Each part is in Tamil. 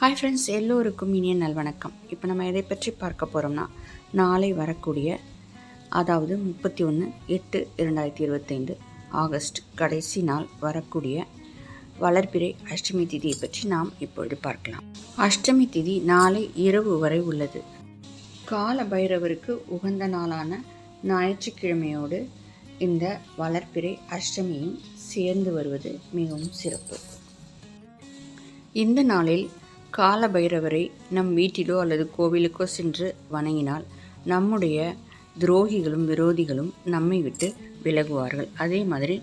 ஹாய் ஃப்ரெண்ட்ஸ் எல்லோருக்கும் இனிய நல்வணக்கம். இப்போ நம்ம எதை பற்றி பார்க்க போகிறோம்னா நாளை வரக்கூடிய அதாவது முப்பத்தி ஒன்று எட்டு இரண்டாயிரத்தி இருபத்தைந்து ஆகஸ்ட் கடைசி நாள் வரக்கூடிய வளர்பிறை அஷ்டமி திதியை பற்றி நாம் இப்பொழுது பார்க்கலாம். அஷ்டமி திதி நாளை இரவு வரை உள்ளது. கால பைரவருக்கு உகந்த நாளான ஞாயிற்றுக்கிழமையோடு இந்த வளர்ப்பிறை அஷ்டமியும் சேர்ந்து வருவது மிகவும் சிறப்பு. இந்த நாளில் கால பைரவரை நம் வீட்டிலோ அல்லது கோவிலுக்கோ சென்று வணங்கினால் நம்முடைய துரோகிகளும் விரோதிகளும் நம்மை விட்டு விலகுவார்கள். அதே மாதிரி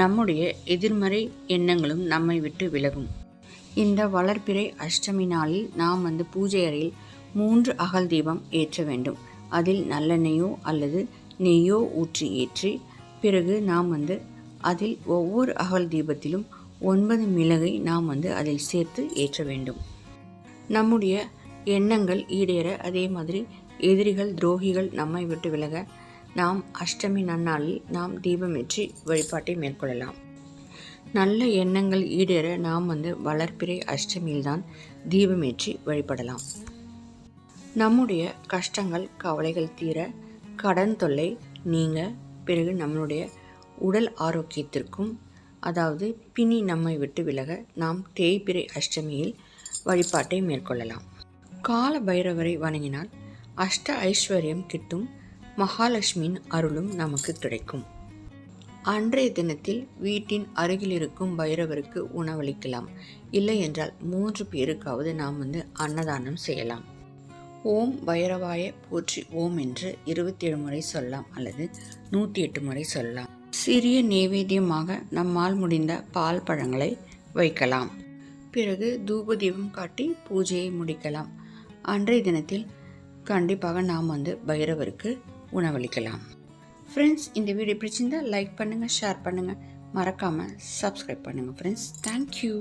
நம்முடைய எதிர்மறை எண்ணங்களும் நம்மை விட்டு விலகும். இந்த வளர்ப்பிறை அஷ்டமி நாளில் நாம் வந்து பூஜை அறையில் மூன்று அகல் தீபம் ஏற்ற வேண்டும். அதில் நல்லெண்ணெயோ அல்லது நெய்யோ ஊற்றி ஏற்றி பிறகு நாம் வந்து அதில் ஒவ்வொரு அகல் தீபத்திலும் ஒன்பது மிளகை நாம் வந்து அதில் சேர்த்து ஏற்ற வேண்டும். நம்முடைய எண்ணங்கள் ஈடேற அதே மாதிரி எதிரிகள் துரோகிகள் நம்மை விட்டு விலக நாம் அஷ்டமி நன்னாளில் நாம் தீபமேற்றி வழிபாட்டை மேற்கொள்ளலாம். நல்ல எண்ணங்கள் ஈடேற நாம் வந்து வளர்ப்பிறை அஷ்டமியில்தான் தீபமேற்றி வழிபடலாம். நம்முடைய கஷ்டங்கள் கவலைகள் தீர கடன் தொல்லை நீங்க பிறகு நம்மளுடைய உடல் ஆரோக்கியத்திற்கும் அதாவது பிணி நம்மை விட்டு விலக நாம் தேய்பிறை அஷ்டமியில் வழிபாட்டை மேற்கொள்ளலாம். கால பைரவரை வணங்கினால் அஷ்ட ஐஸ்வர்யம் கிட்டும் மகாலட்சுமியின் அருளும் நமக்கு கிடைக்கும். அன்றைய தினத்தில் வீட்டின் அருகில் இருக்கும் பைரவருக்கு உணவளிக்கலாம். இல்லை என்றால் மூன்று பேருக்காவது நாம் வந்து அன்னதானம் செய்யலாம். ஓம் பைரவாய போற்றி ஓம் என்று இருபத்தேழு முறை சொல்லலாம் அல்லது நூற்றி எட்டு முறை சொல்லலாம். சிறிய நைவேத்தியமாக நம்மால் முடிந்த பால் பழங்களை வைக்கலாம். பிறகு தூப தீபம் காட்டி பூஜையை முடிக்கலாம். அன்றைய தினத்தில் கண்டிப்பாக நாம் வந்து பைரவருக்கு உணவளிக்கலாம். ஃப்ரெண்ட்ஸ் இந்த வீடியோ பிடிச்சிருந்தால் லைக் பண்ணுங்கள் ஷேர் பண்ணுங்கள் மறக்காமல் சப்ஸ்கிரைப் பண்ணுங்கள் ஃப்ரெண்ட்ஸ் தேங்க்யூ